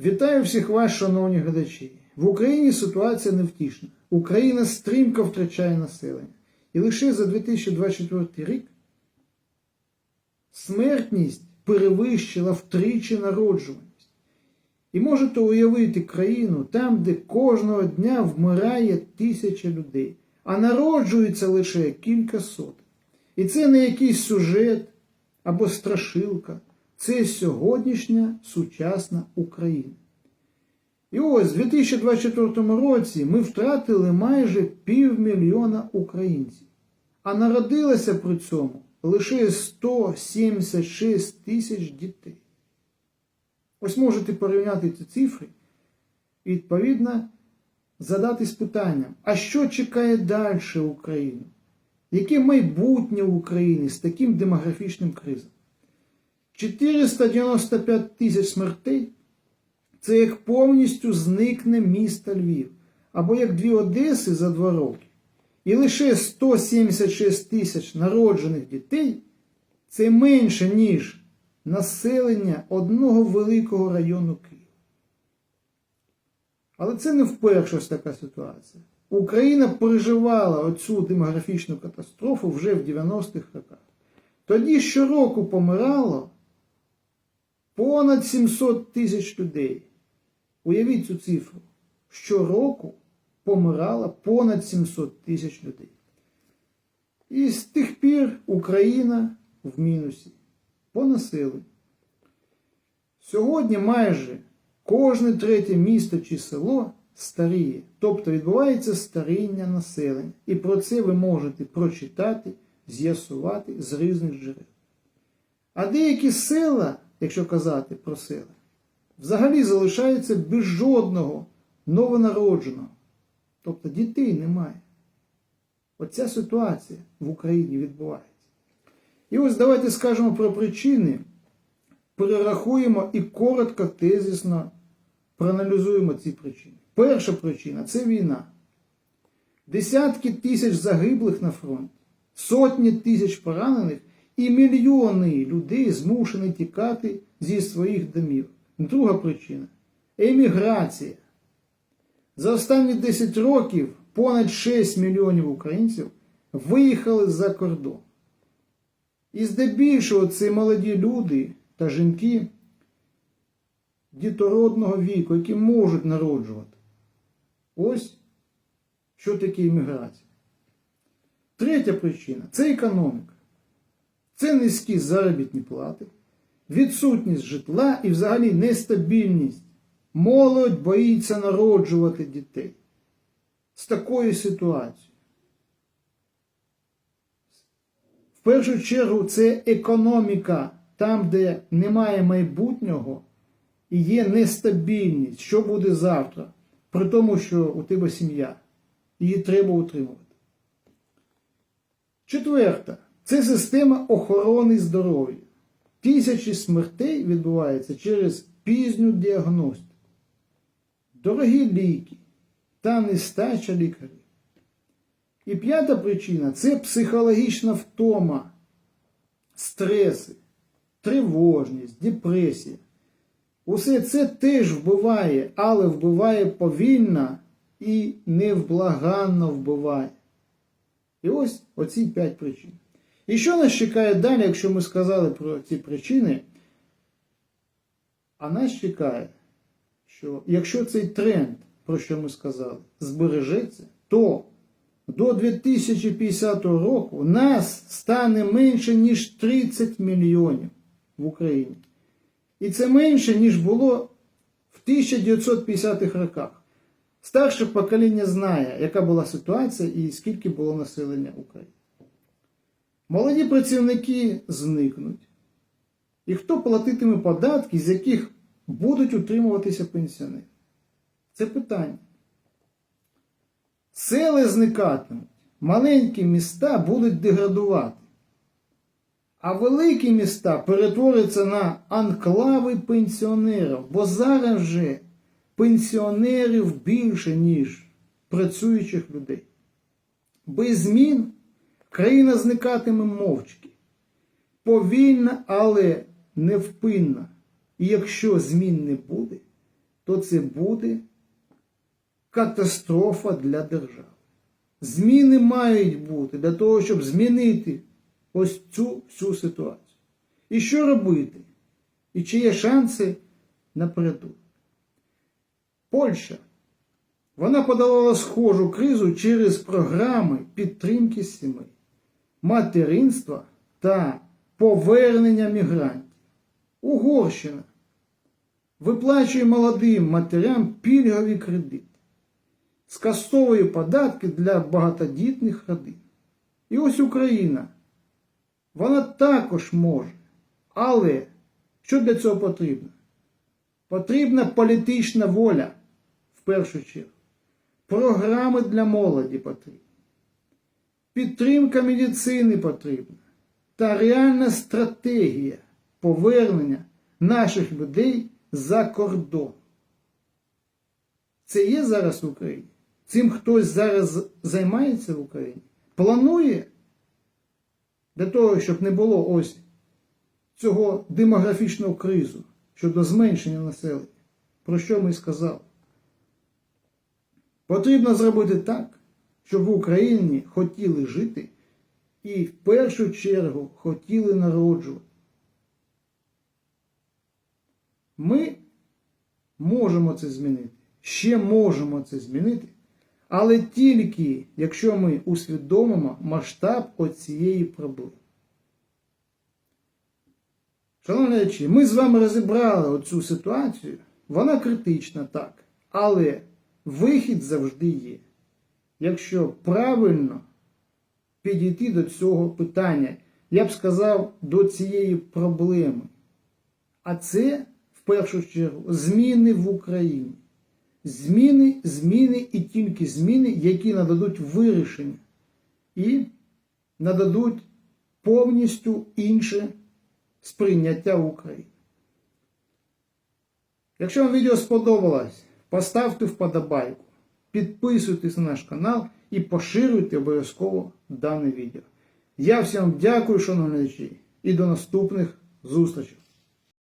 Вітаю всіх вас, шановні глядачі. В Україні ситуація невтішна. Україна стрімко втрачає населення. І лише за 2024 рік смертність перевищила втричі народжуваність. І можете уявити країну там, де кожного дня вмирає тисяча людей, а народжується лише кілька сотень. І це не якийсь сюжет або страшилка. Це сьогоднішня сучасна Україна. І ось у 2024 році ми втратили майже півмільйона українців, а народилося при цьому лише 176 тисяч дітей. Ось можете порівняти ці цифри і, відповідно, задатись питанням, а що чекає далі Україну? Яке майбутнє України з таким демографічним кризом? 495 тисяч смертей це як повністю зникне місто Львів, або як дві Одеси за два роки. І лише 176 тисяч народжених дітей це менше, ніж населення одного великого району Києва. Але це не вперше така ситуація. Україна переживала оцю демографічну катастрофу вже в 90-х роках. Тоді щороку помирало понад 700 тисяч людей. Уявіть цю цифру. Щороку помирало понад 700 тисяч людей. І з тих пір Україна в мінусі по. Сьогодні майже кожне третє місто чи село старіє, тобто відбувається старіння населення. І про це ви можете прочитати, з'ясувати з різних джерел. А деякі села, якщо казати про села, взагалі залишаються без жодного новонародженого. Тобто дітей немає. Оця ситуація в Україні відбувається. І ось давайте скажемо про причини, перерахуємо і коротко, тезісно проаналізуємо ці причини. Перша причина це війна. Десятки тисяч загиблих на фронті, сотні тисяч поранених і мільйони людей змушені тікати зі своїх домів. Друга причина еміграція. За останні 10 років понад 6 мільйонів українців виїхали за кордон. І здебільшого це молоді люди та жінки дітородного віку, які можуть народжувати. Ось що таке імміграція. Третя причина це економіка. Це низькі заробітні плати, відсутність житла і взагалі нестабільність. Молодь боїться народжувати дітей. З такою ситуацією. В першу чергу це економіка, там, де немає майбутнього і є нестабільність, що буде завтра, при тому, що у тебе сім'я, її треба утримувати. Четверта це система охорони здоров'я. Тисячі смертей відбуваються через пізню діагностику, дорогі ліки та нестача лікарів. І п'ята причина це психологічна втома, стреси, тривожність, депресія. Усе це теж вбиває, але вбиває повільно і невблаганно вбиває. І ось оці п'ять причин. І що нас чекає далі, якщо ми сказали про ці причини? А нас чекає, що якщо цей тренд, про що ми сказали, збережеться, то до 2050 року нас стане менше, ніж 30 мільйонів в Україні. І це менше, ніж було в 1950-х роках. Старше покоління знає, яка була ситуація і скільки було населення України. Молоді працівники зникнуть. І хто платитиме податки, з яких будуть утримуватися пенсіонери? Це питання. Сели зникатимуть, маленькі міста будуть деградувати. А великі міста перетворяться на анклави пенсіонерів, бо зараз вже пенсіонерів більше, ніж працюючих людей. Без змін країна зникатиме мовчки. Повільно, але невпинно. І якщо змін не буде, то це буде катастрофа для держави. Зміни мають бути для того, щоб змінити ось цю всю ситуацію. І що робити? І чи є шанси напереду? Польща. Вона подолала схожу кризу через програми підтримки сімей, материнства та повернення мігрантів. Угорщина виплачує молодим матерям пільгові кредити, скасовує податки для багатодітних родин. І ось Україна. Вона також може. Але що для цього потрібно? Потрібна політична воля в першу чергу. Програми для молоді потрібні. Підтримка медицини потрібна. Та реальна стратегія повернення наших людей за кордон. Це є зараз в Україні? Цим хтось зараз займається в Україні? Планує для того, щоб не було ось цього демографічного кризу щодо зменшення населення, про що ми сказали. Потрібно зробити так, щоб в Україні хотіли жити і в першу чергу хотіли народжувати. Ми можемо це змінити, ще можемо це змінити, але тільки якщо ми усвідомимо масштаб оцієї проблеми. Шановні глядачі, ми з вами розібрали оцю ситуацію. Вона критична, так. Але вихід завжди є. Якщо правильно підійти до цього питання, я б сказав, до цієї проблеми. А це, в першу чергу, зміни в Україні. Зміни, зміни і тільки зміни, які нададуть вирішення і нададуть повністю інше сприйняття України. Якщо вам відео сподобалось, поставте вподобайку, підписуйтесь на наш канал і поширюйте обов'язково дане відео. Я всім дякую, шановні глядачі, і до наступних зустрічей.